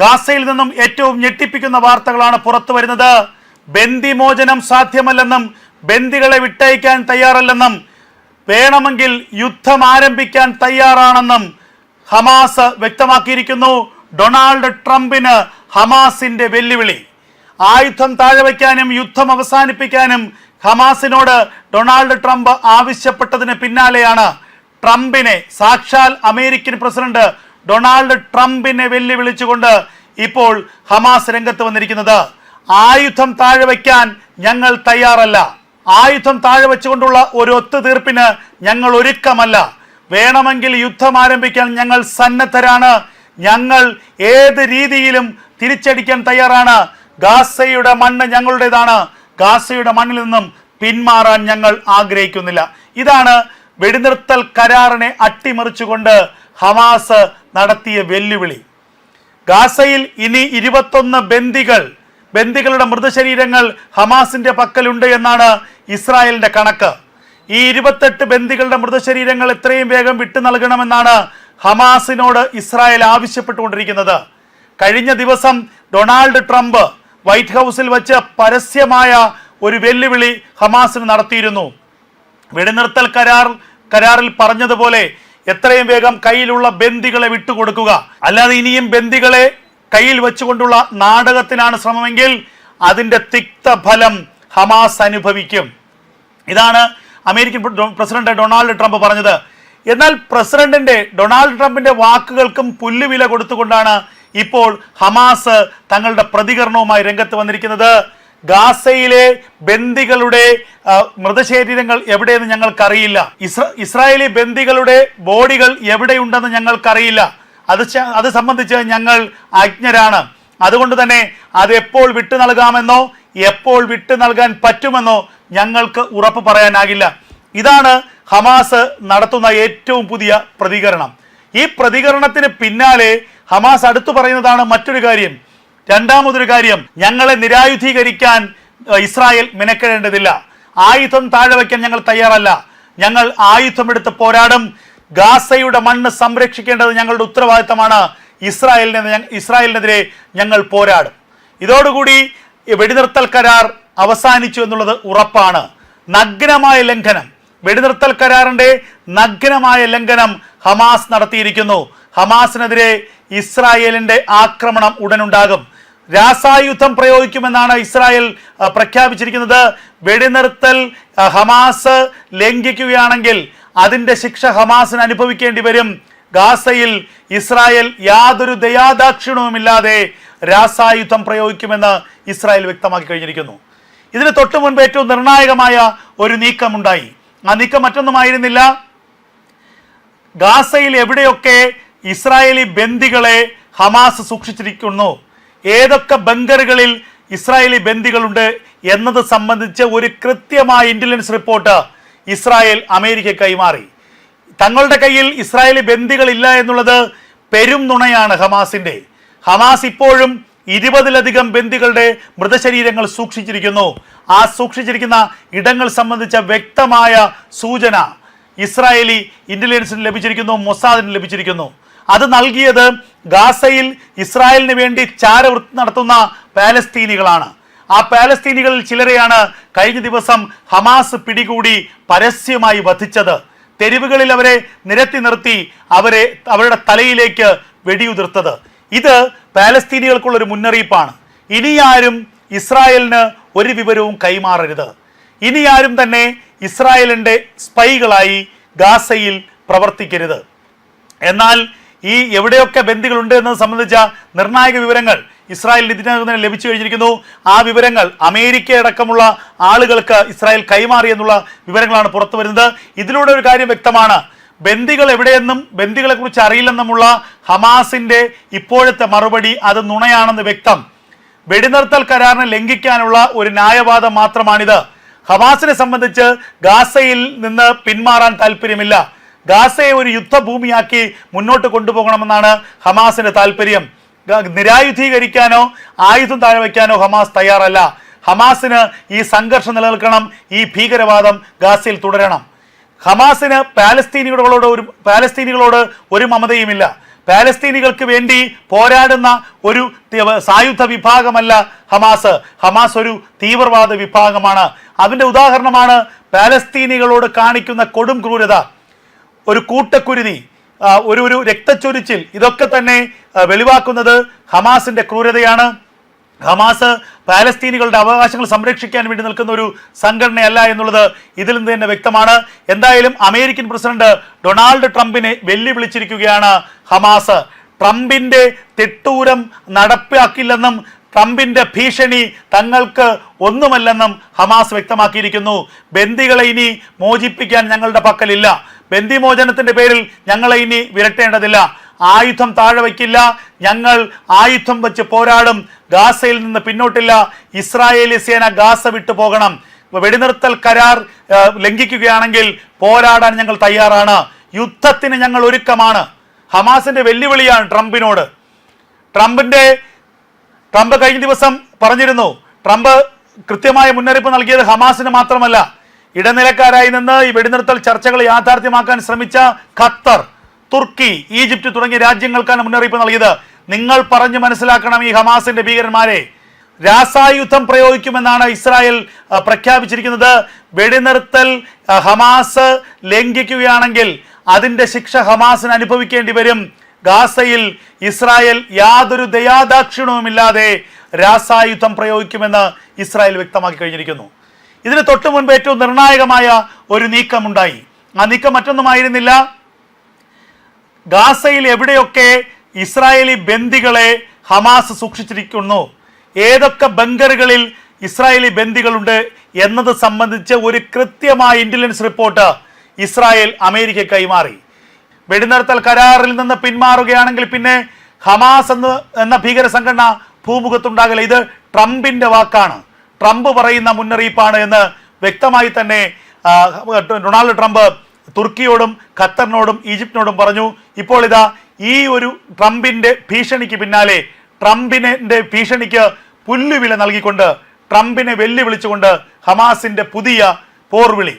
ഗാസയിൽ നിന്നും ഏറ്റവും ഞെട്ടിപ്പിക്കുന്ന വാർത്തകളാണ് പുറത്തു വരുന്നത്. ബന്ദിമോചനം സാധ്യമല്ലെന്നും ബന്ദികളെ വിട്ടയക്കാൻ തയ്യാറല്ലെന്നും വേണമെങ്കിൽ യുദ്ധം ആരംഭിക്കാൻ തയ്യാറാണെന്നും ഹമാസ് വ്യക്തമാക്കിയിരിക്കുന്നു. ഡൊണാൾഡ് ട്രംപിന് ഹമാസിന്റെ വെല്ലുവിളി. ആയുധം താഴെ വയ്ക്കാനും യുദ്ധം അവസാനിപ്പിക്കാനും ഹമാസിനോട് ഡൊണാൾഡ് ട്രംപ് ആവശ്യപ്പെട്ടതിന് പിന്നാലെയാണ് ട്രംപിനെ സാക്ഷാൽ അമേരിക്കൻ പ്രസിഡന്റ് ഡൊണാൾഡ് ട്രംപിനെ വെല്ലുവിളിച്ചുകൊണ്ട് ഇപ്പോൾ ഹമാസ് രംഗത്ത് വന്നിരിക്കുന്നത്. ആയുധം താഴെ വയ്ക്കാൻ ഞങ്ങൾ തയ്യാറല്ല. ആയുധം താഴെ വെച്ചുകൊണ്ടുള്ള ഒരു ഒത്തുതീർപ്പിന് ഞങ്ങൾ ഒരുക്കമല്ല. വേണമെങ്കിൽ യുദ്ധം ആരംഭിക്കാൻ ഞങ്ങൾ സന്നദ്ധരാണ്. ഞങ്ങൾ ഏത് രീതിയിലും തിരിച്ചടിക്കാൻ തയ്യാറാണ്. ഗാസയുടെ മണ്ണ് ഞങ്ങളുടേതാണ്. ഗാസയുടെ മണ്ണിൽ നിന്നും പിന്മാറാൻ ഞങ്ങൾ ആഗ്രഹിക്കുന്നില്ല. ഇതാണ് വെടിനിർത്തൽ കരാറിനെ അട്ടിമറിച്ചുകൊണ്ട് ഹമാസ് നടത്തിയ വെല്ലുവിളി. ഗാസയിൽ ഇനി ഇരുപത്തൊന്ന് ബന്ദികൾ ബന്ദികളുടെ മൃതശരീരങ്ങൾ ഹമാസിന്റെ പക്കലുണ്ട് എന്നാണ് ഇസ്രായേലിന്റെ കണക്ക്. ഈ ഇരുപത്തെട്ട് ബന്ദികളുടെ മൃതശരീരങ്ങൾ എത്രയും വേഗം വിട്ടു നൽകണമെന്നാണ് ഹമാസിനോട് ഇസ്രായേൽ ആവശ്യപ്പെട്ടുകൊണ്ടിരിക്കുന്നത്. കഴിഞ്ഞ ദിവസം ഡൊണാൾഡ് ട്രംപ് വൈറ്റ് ഹൗസിൽ വച്ച് പരസ്യമായ ഒരു വെല്ലുവിളി ഹമാസിന് നടത്തിയിരുന്നു. വെടിനിർത്തൽ കരാർ കരാറിൽ പറഞ്ഞതുപോലെ എത്രയും വേഗം കയ്യിലുള്ള ബന്ദികളെ വിട്ടുകൊടുക്കുക. അല്ലാതെ ഇനിയും ബന്ദികളെ കയ്യിൽ വെച്ചുകൊണ്ടുള്ള നാടകത്തിനാണ് ശ്രമമെങ്കിൽ അതിന്റെ തിക്തഫലം ഹമാസ് അനുഭവിക്കും. ഇതാണ് അമേരിക്കൻ പ്രസിഡന്റ് ഡൊണാൾഡ് ട്രംപ് പറഞ്ഞത്. എന്നാൽ പ്രസിഡന്റിന്റെ ഡൊണാൾഡ് ട്രംപിന്റെ വാക്കുകൾക്കും പുല്ലുവില കൊടുത്തുകൊണ്ടാണ് ഇപ്പോൾ ഹമാസ് തങ്ങളുടെ പ്രതികരണവുമായി രംഗത്ത് വന്നിരിക്കുന്നത്. ഗാസയിലെ ബന്ദികളുടെ മൃതശരീരങ്ങൾ എവിടെയെന്ന് ഞങ്ങൾക്കറിയില്ല. ഇസ്ര ഇസ്രായേലി ബന്ദികളുടെ ബോഡികൾ എവിടെയുണ്ടെന്ന് ഞങ്ങൾക്കറിയില്ല. അത് അത് സംബന്ധിച്ച് ഞങ്ങൾ അജ്ഞരാണ്. അതുകൊണ്ട് തന്നെ അത് എപ്പോൾ വിട്ടു നൽകാമെന്നോ എപ്പോൾ വിട്ടു നൽകാൻ പറ്റുമെന്നോ ഞങ്ങൾക്ക് ഉറപ്പ് പറയാനാകില്ല. ഇതാണ് ഹമാസ് നടത്തുന്ന ഏറ്റവും പുതിയ പ്രതികരണം. ഈ പ്രതികരണത്തിന് പിന്നാലെ ഹമാസ് അടുത്തു പറയുന്നതാണ് മറ്റൊരു കാര്യം. രണ്ടാമതൊരു കാര്യം ഞങ്ങളെ നിരായുധീകരിക്കാൻ ഇസ്രായേൽ മിനക്കെടേണ്ടതില്ല. ആയുധം താഴെ വയ്ക്കാൻ ഞങ്ങൾ തയ്യാറല്ല. ഞങ്ങൾ ആയുധമെടുത്ത് പോരാടും. ഗാസയുടെ മണ്ണ് സംരക്ഷിക്കേണ്ടത് ഞങ്ങളുടെ ഉത്തരവാദിത്തമാണ്. ഇസ്രായേലിനെ ഇസ്രായേലിനെതിരെ ഞങ്ങൾ പോരാടും. ഇതോടുകൂടി വെടിനിർത്തൽ കരാർ അവസാനിച്ചു എന്നുള്ളത് ഉറപ്പാണ്. നഗ്നമായ ലംഘനം. വെടിനിർത്തൽ കരാറിന്റെ നഗ്നമായ ലംഘനം ഹമാസ് നടത്തിയിരിക്കുന്നു. ഹമാസിനെതിരെ ഇസ്രായേലിന്റെ ആക്രമണം ഉടനുണ്ടാകും. രാസായുധം പ്രയോഗിക്കുമെന്നാണ് ഇസ്രായേൽ പ്രഖ്യാപിച്ചിരിക്കുന്നത്. വെടിനിർത്തൽ ഹമാസ് ലംഘിക്കുകയാണെങ്കിൽ അതിന്റെ ശിക്ഷ ഹമാസിന് അനുഭവിക്കേണ്ടി വരും. ഗാസയിൽ ഇസ്രായേൽ യാതൊരു ദയാദാക്ഷിണവുമില്ലാതെ രാസായുധം പ്രയോഗിക്കുമെന്ന് ഇസ്രായേൽ വ്യക്തമാക്കി കഴിഞ്ഞിരിക്കുന്നു. ഇതിന് തൊട്ടു മുൻപ് ഏറ്റവും നിർണായകമായ ഒരു നീക്കമുണ്ടായി. ആ നീക്കം മറ്റൊന്നുമായിരുന്നില്ല. ഗാസയിൽ എവിടെയൊക്കെ ഇസ്രായേലി ബന്ദികളെ ഹമാസ് സൂക്ഷിച്ചിരിക്കുന്നു? ഏതൊക്കെ ബങ്കറുകളിൽ ഇസ്രായേലി ബന്ദികളുണ്ട് എന്നത് സംബന്ധിച്ച് ഒരു കൃത്യമായ ഇന്റലിജൻസ് റിപ്പോർട്ട് ഇസ്രായേൽ അമേരിക്ക കൈമാറി. തങ്ങളുടെ കയ്യിൽ ഇസ്രായേലി ബന്ദികളില്ല എന്നുള്ളത് പെരും നുണയാണ് ഹമാസിന്റെ. ഹമാസ് ഇപ്പോഴും ഇരുപതിലധികം ബന്ദികളുടെ മൃതശരീരങ്ങൾ സൂക്ഷിച്ചിരിക്കുന്നു. ആ സൂക്ഷിച്ചിരിക്കുന്ന ഇടങ്ങൾ സംബന്ധിച്ച വ്യക്തമായ സൂചന ഇസ്രായേലി ഇന്റലിജൻസിന് ലഭിച്ചിരിക്കുന്നു മൊസാദിന് ലഭിച്ചിരിക്കുന്നു. അത് നൽകിയത് ഗാസയിൽ ഇസ്രായേലിന് വേണ്ടി ചാരവൃത്തി നടത്തുന്ന പാലസ്തീനികളാണ്. ആ പാലസ്തീനികളിൽ ചിലരെയാണ് കഴിഞ്ഞ ദിവസം ഹമാസ് പിടികൂടി പരസ്യമായി വധിച്ചത്. തെരുവുകളിൽ അവരെ നിരത്തി നിർത്തി അവരെ അവരുടെ തലയിലേക്ക് വെടിയുതിർത്തത്. ഇത് പാലസ്തീനികൾക്കുള്ള ഒരു മുന്നറിയിപ്പാണ്. ഇനി ആരും ഇസ്രായേലിന് ഒരു വിവരവും കൈമാറരുത്. ഇനി ആരും തന്നെ ഇസ്രായേലിന്റെ സ്പൈകളായി ഗാസയിൽ പ്രവർത്തിക്കരുത്. എന്നാൽ ഈ എവിടെയൊക്കെ ബന്ദികളുണ്ട് എന്നത് സംബന്ധിച്ച നിർണായക വിവരങ്ങൾ ഇസ്രായേലിന് ഇതിനകം തന്നെ ലഭിച്ചു കഴിഞ്ഞിരിക്കുന്നു. ആ വിവരങ്ങൾ അമേരിക്ക അടക്കമുള്ള ആളുകൾക്ക് ഇസ്രായേൽ കൈമാറി എന്നുള്ള വിവരങ്ങളാണ് പുറത്തു വരുന്നത്. ഇതിലൂടെ ഒരു കാര്യം വ്യക്തമാണ്. ബന്ദികൾ എവിടെയെന്നും ബന്ദികളെ കുറിച്ച് അറിയില്ലെന്നുമുള്ള ഹമാസിന്റെ ഇപ്പോഴത്തെ മറുപടി അത് നുണയാണെന്ന് വ്യക്തം. വെടിനിർത്തൽ കരാറിനെ ലംഘിക്കാനുള്ള ഒരു ന്യായവാദം മാത്രമാണിത്. ഹമാസിനെ സംബന്ധിച്ച് ഗാസയിൽ നിന്ന് പിന്മാറാൻ താല്പര്യമില്ല ഗാസയെ ഒരു യുദ്ധഭൂമിയാക്കി മുന്നോട്ട് കൊണ്ടുപോകണമെന്നാണ് ഹമാസിന്റെ താല്പര്യം നിരായുധീകരിക്കാനോ ആയുധം താഴെ വയ്ക്കാനോ ഹമാസ് തയ്യാറല്ല. ഹമാസിന് ഈ സംഘർഷം നിലനിൽക്കണം ഈ ഭീകരവാദം ഗാസയിൽ തുടരണം. ഹമാസിന് പാലസ്തീനികളോട് ഒരു പാലസ്തീനികളോട് ഒരു മമതയുമില്ല. പാലസ്തീനികൾക്ക് വേണ്ടി പോരാടുന്ന ഒരു സായുധ വിഭാഗമല്ല ഹമാസ്. ഹമാസ് ഒരു തീവ്രവാദ വിഭാഗമാണ്. അതിന്റെ ഉദാഹരണമാണ് പാലസ്തീനികളോട് കാണിക്കുന്ന കൊടും ക്രൂരത. ഒരു കൂട്ടക്കുരുതി ഒരു ഒരു രക്തച്ചൊരിച്ചിൽ ഇതൊക്കെ തന്നെ വെളിവാക്കുന്നത് ഹമാസിന്റെ ക്രൂരതയാണ്. ഹമാസ് പാലസ്തീനികളുടെ അവകാശങ്ങൾ സംരക്ഷിക്കാൻ വേണ്ടി നിൽക്കുന്ന ഒരു സംഘടനയല്ല എന്നുള്ളത് ഇതിൽ നിന്ന് തന്നെ വ്യക്തമാണ്. എന്തായാലും അമേരിക്കൻ പ്രസിഡന്റ് ഡൊണാൾഡ് ട്രംപിനെ വെല്ലുവിളിച്ചിരിക്കുകയാണ് ഹമാസ്. ട്രംപിന്റെ തെട്ടൂരം നടപ്പാക്കില്ലെന്നും ട്രംപിന്റെ ഭീഷണി തങ്ങൾക്ക് ഒന്നുമല്ലെന്നും ഹമാസ് വ്യക്തമാക്കിയിരിക്കുന്നു. ബന്ദികളെ ഇനി മോചിപ്പിക്കാൻ ഞങ്ങളുടെ പക്കലില്ല. ബന്ദിമോചനത്തിന്റെ പേരിൽ ഞങ്ങളെ ഇനി വിരട്ടേണ്ടതില്ല. ആയുധം താഴെ വയ്ക്കില്ല. ഞങ്ങൾ ആയുധം വെച്ച് പോരാടും. ഗാസയിൽ നിന്ന് പിന്നോട്ടില്ല. ഇസ്രായേലി സേന ഗാസ വിട്ടു പോകണം. വെടിനിർത്തൽ കരാർ ലംഘിക്കുകയാണെങ്കിൽ പോരാടാൻ ഞങ്ങൾ തയ്യാറാണ്. യുദ്ധത്തിന് ഞങ്ങൾ ഒരുക്കമാണ്. ഹമാസിന്റെ വെല്ലുവിളിയാണ് ട്രംപിനോട്. ട്രംപിന്റെ ട്രംപ് കഴിഞ്ഞ ദിവസം പറഞ്ഞിരുന്നു ട്രംപ് കൃത്യമായ മുന്നറിയിപ്പ് നൽകിയത് ഹമാസിന് മാത്രമല്ല. ഇടനിലക്കാരായി നിന്ന് ഈ വെടിനിർത്തൽ ചർച്ചകൾ യാഥാർത്ഥ്യമാക്കാൻ ശ്രമിച്ച ഖത്തർ തുർക്കി ഈജിപ്ത് തുടങ്ങിയ രാജ്യങ്ങൾക്കാണ് മുന്നറിയിപ്പ് നൽകിയത്. നിങ്ങൾ പറഞ്ഞു മനസ്സിലാക്കണം ഈ ഹമാസിന്റെ ഭീകരന്മാരെ. രാസായുധം പ്രയോഗിക്കുമെന്നാണ് ഇസ്രായേൽ പ്രഖ്യാപിച്ചിരിക്കുന്നത്. വെടിനിർത്തൽ ഹമാസ് ലംഘിക്കുകയാണെങ്കിൽ അതിന്റെ ശിക്ഷ ഹമാസിന് അനുഭവിക്കേണ്ടി വരും. ഗാസയിൽ ഇസ്രായേൽ യാതൊരു ദയാദാക്ഷിണവുമില്ലാതെ രാസായുധം പ്രയോഗിക്കുമെന്ന് ഇസ്രായേൽ വ്യക്തമാക്കി കഴിഞ്ഞിരിക്കുന്നു. ഇതിന് തൊട്ടു മുൻപ് ഏറ്റവും നിർണായകമായ ഒരു നീക്കമുണ്ടായി. ആ നീക്കം മറ്റൊന്നുമായിരുന്നില്ല. ഗാസയിൽ എവിടെയൊക്കെ ഇസ്രായേലി ബന്ദികളെ ഹമാസ് സൂക്ഷിച്ചിരിക്കുന്നു. ഏതൊക്കെ ബങ്കറുകളിൽ ഇസ്രായേലി ബന്ദികളുണ്ട് എന്നത് സംബന്ധിച്ച് ഒരു കൃത്യമായ ഇന്റലിജൻസ് റിപ്പോർട്ട് ഇസ്രായേൽ അമേരിക്ക കൈമാറി. വെടിനിർത്തൽ കരാറിൽ നിന്ന് പിന്മാറുകയാണെങ്കിൽ പിന്നെ ഹമാസ് എന്ന് എന്ന ഭീകര സംഘടന ഭൂമുഖത്തുണ്ടാകില്ല. ഇത് ട്രംപിന്റെ വാക്കാണ്. ട്രംപ് പറയുന്ന മുന്നറിയിപ്പാണ് എന്ന് വ്യക്തമായി തന്നെ ഡൊണാൾഡ് ട്രംപ് തുർക്കിയോടും ഖത്തറിനോടും ഈജിപ്തിനോടും പറഞ്ഞു. ഇപ്പോൾ ഇതാ ഈ ഒരു ട്രംപിന്റെ ഭീഷണിക്ക് പിന്നാലെ ട്രംപിനെ ഭീഷണിക്ക് പുല്ലുവില നൽകിക്കൊണ്ട് ട്രംപിനെ വെല്ലുവിളിച്ചുകൊണ്ട് ഹമാസിന്റെ പുതിയ പോർവിളി.